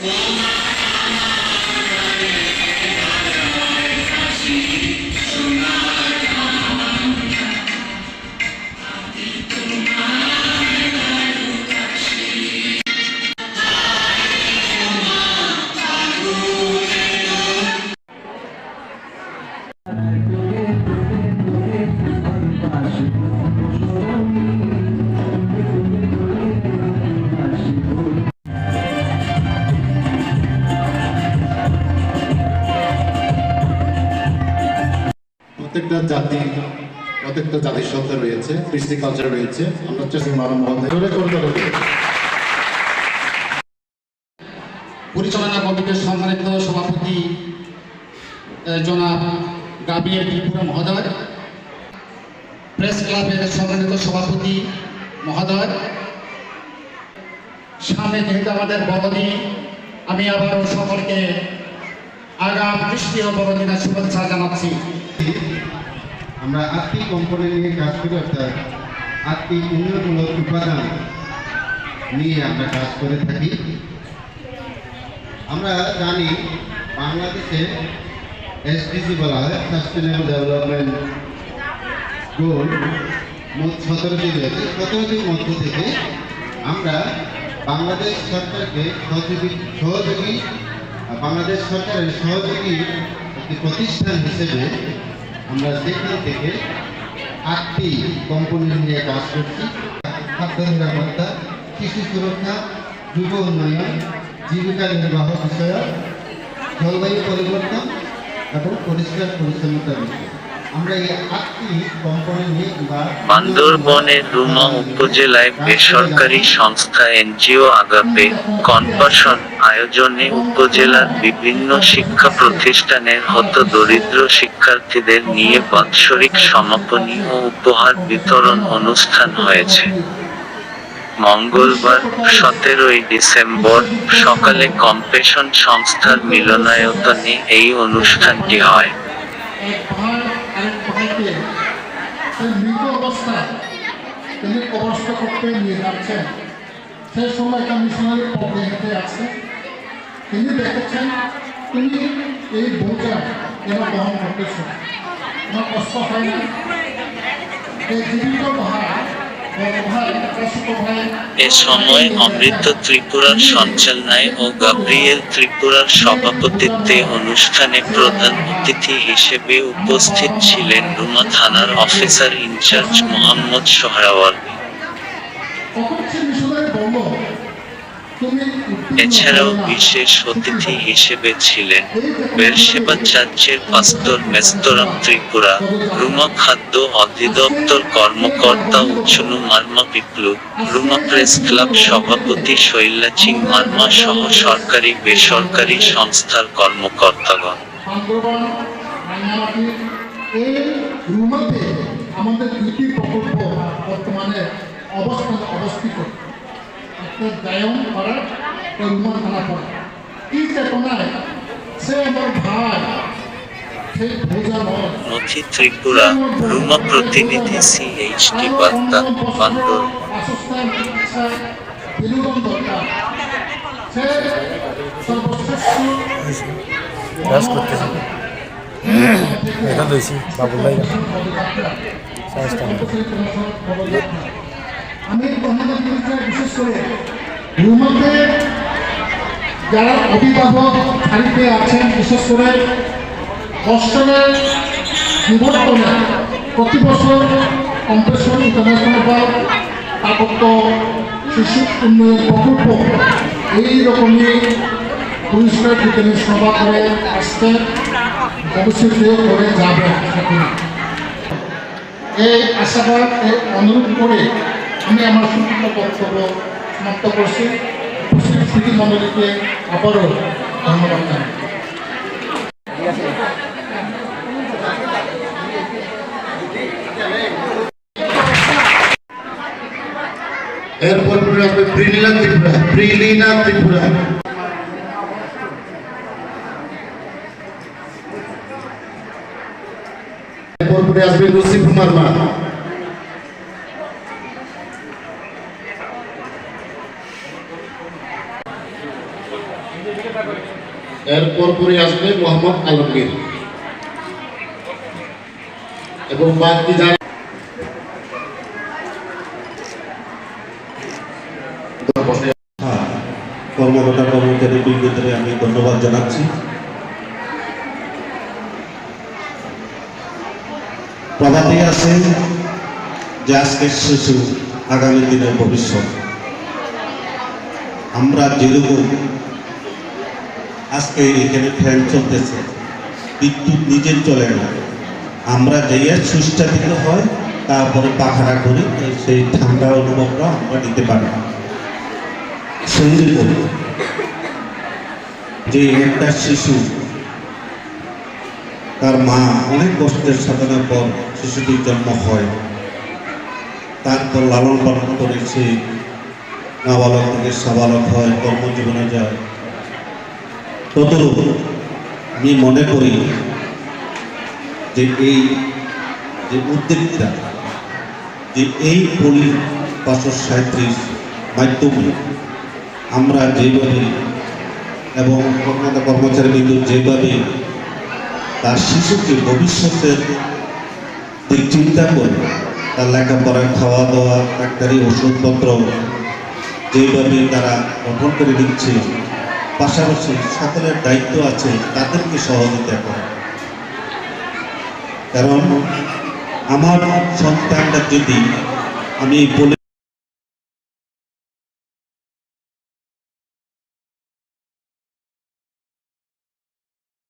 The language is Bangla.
প্রত্যেকটা জাতি জাতির রয়েছে, কৃষ্টি কালচার রয়েছে, আমরা পরিচালনা কমিটির সম্মানিত সভাপতি জনাব মহোদয়, প্রেস ক্লাবের সম্মানিত সভাপতি মহোদয়। সামনে যেহেতু আমাদের বড়দিন, আমি আবারও সকলকে আগাম কৃষ্টি ও বড়দিনের শুভেচ্ছা জানাচ্ছি। আমরা আর্থিক কম্পোনেন্ট নিয়ে কাজ করি, অর্থাৎ আর্থিক উন্নয়নমূলক উপাদান নিয়ে আমরা কাজ করে থাকি। আমরা জানি বাংলাদেশে এসডিজি বলা হয় সাস্টেনেবল ডেভেলপমেন্ট গোল মোট সতেরোটি রয়েছে সতেরোটির মধ্য থেকে আমরা বাংলাদেশ সরকারকে সহযোগী সহযোগী, বাংলাদেশ সরকারের সহযোগী একটি প্রতিষ্ঠান হিসেবে আমরা সেখান থেকে আটটি কোম্পানি নিয়ে কাজ করছি। খাদ্য নিরাপত্তা কৃষি সুরক্ষা, যুব উন্নয়ন, জীবিকা নির্বাহ বিষয়ক, জলবায়ু পরিবর্তন এবং পরিষ্কার পরিচ্ছন্নতা বিষয় আমরা এই আটটি কম্পোনেন্ট নিয়ে বা বান্দরবনের রুমা উপজেলায় বেসরকারি সংস্থা এনজিও আগাপে কনপাশন আয়োজনে উপজেলার বিভিন্ন শিক্ষা প্রতিষ্ঠানের হত দরিদ্র শিক্ষার্থীদের নিয়ে বাৎসরিক সমাপনী ও উপহার বিতরণ অনুষ্ঠান হয়েছে। মঙ্গলবার সতেরোই ডিসেম্বর সকালে কম্পেশন সংস্থার মিলনায়তনে এই অনুষ্ঠানটি হয়। আরেক ভাইকে সেই মৃত অবস্থায় তিনি কবরস্থ করতে নিয়ে যাচ্ছেন। সেই সময় একটা মিশনারি হেঁটে আছে। তিনি দেখেছেন, তিনি এই বোঝা কেন বহন করতেছেন? আমার কষ্ট হয় না। এই জীবিত ভাই এ সময় অমৃত ত্রিপুরার সঞ্চালনায় ও গাব্রিয়েল ত্রিপুরার সভাপতিত্বে অনুষ্ঠানে প্রধান অতিথি হিসেবে উপস্থিত ছিলেন রুমা থানার অফিসার ইনচার্জ মোহাম্মদ সোহরাওয়ার এছাড়াও বিশেষ অতিথি হিসেবে ছিলেন বেরসেবা চার্চের পাস্তর মেস্তরাম ত্রিপুরা, রুমা খাদ্য অধিদপ্তর কর্মকর্তা উচ্চনু মার্মা পিপলু রুমা প্রেস ক্লাব সভাপতি শৈলাচিং মার্মা সহ সরকারি বেসরকারি সংস্থার কর্মকর্তাগণ। আমাদের দুটি প্রকল্প বর্তমানে অবস্থান অবস্থিত। একটা দায়ন করা ও রুমা থানা পড়া এই চেতনায়? সে আমার ভাই। নথি ত্রিপুরা রুমা প্রতিনিধি সিএইচটি বার্তা বান্দর। বাসস্থান চিকিৎসা বিনোদন দরকার। সে সর্বশ্রেষ্ঠ। করতেছি এটা লইছি বাবুল্লাই সাহসটা আমি বিরুদ্ধে বিশেষ করে রুমাতে যারা অভিভাবক বাড়িতে আছেন, বিশেষ করে হস্টেলের নিবর্তনে প্রতি বছর কম্পেশন ইন্টারন্যাশনাল বা স্থাপত্য শিশু উন্নয়ন প্রকল্প এই রকমই পুরস্কার বিতরণের সভা করে আসতে ভবিষ্যতেও করে সেখানে এই আশাবাদ অনুরোধ করে আমি আমার সংক্ষিপ্ত বক্তব্য সমাপ্ত করছি। উপস্থিত স্মৃতি মণ্ডলীকে আবারও ধন্যবাদ এরপর প্রিলিনা ত্রিপুরা প্রিলিনা ত্রিপুরা। এরপর পরে আসবে নসিফ মার্মা এর আসবে মোহাম্মদ আলমগীর। এবং বাকি কর্মকর্তা কর্মচারী বৃন্দদের আমি ধন্যবাদ জানাচ্ছি। প্রভাতে আছে যে আজকের শিশু আগামী দিনের ভবিষ্যৎ। আমরা যেরকম আজকে এখানে ফ্যান চলতেছে। বিদ্যুৎ নিজের চলে না। আমরা যাইয়া সুইচটা দিতে হয়, তারপরে পাখাটা করি সেই ঠান্ডা অনুভবটা আমরা নিতে পারি। যে একটা শিশু, তার মা অনেক কষ্টের সাধনার পর শিশুটির জন্ম হয়। তারপর লালন পালন করে সে নাবালক থেকে সাবালক হয়, কর্মজীবনে যায়। ততরূপ আমি মনে করি যে এই যে উদ্যোগটা যে এই পলি পাঁচশো সাঁত্রিশ মাধ্যমে আমরা যেভাবে এবং কর্মকর্তা কর্মচারী বিন্দু যেভাবে তার শিশুকে ভবিষ্যতের দিক চিন্তা করে তার লেখাপড়া খাওয়া দাওয়া ডাক্তারি, ওষুধপত্র যেভাবে তারা গঠন করে দিচ্ছে পাশাপাশি সকলের দায়িত্ব আছে তাদেরকে সহযোগিতা করা। কারণ আমার সন্তানটা যদি আমি বলে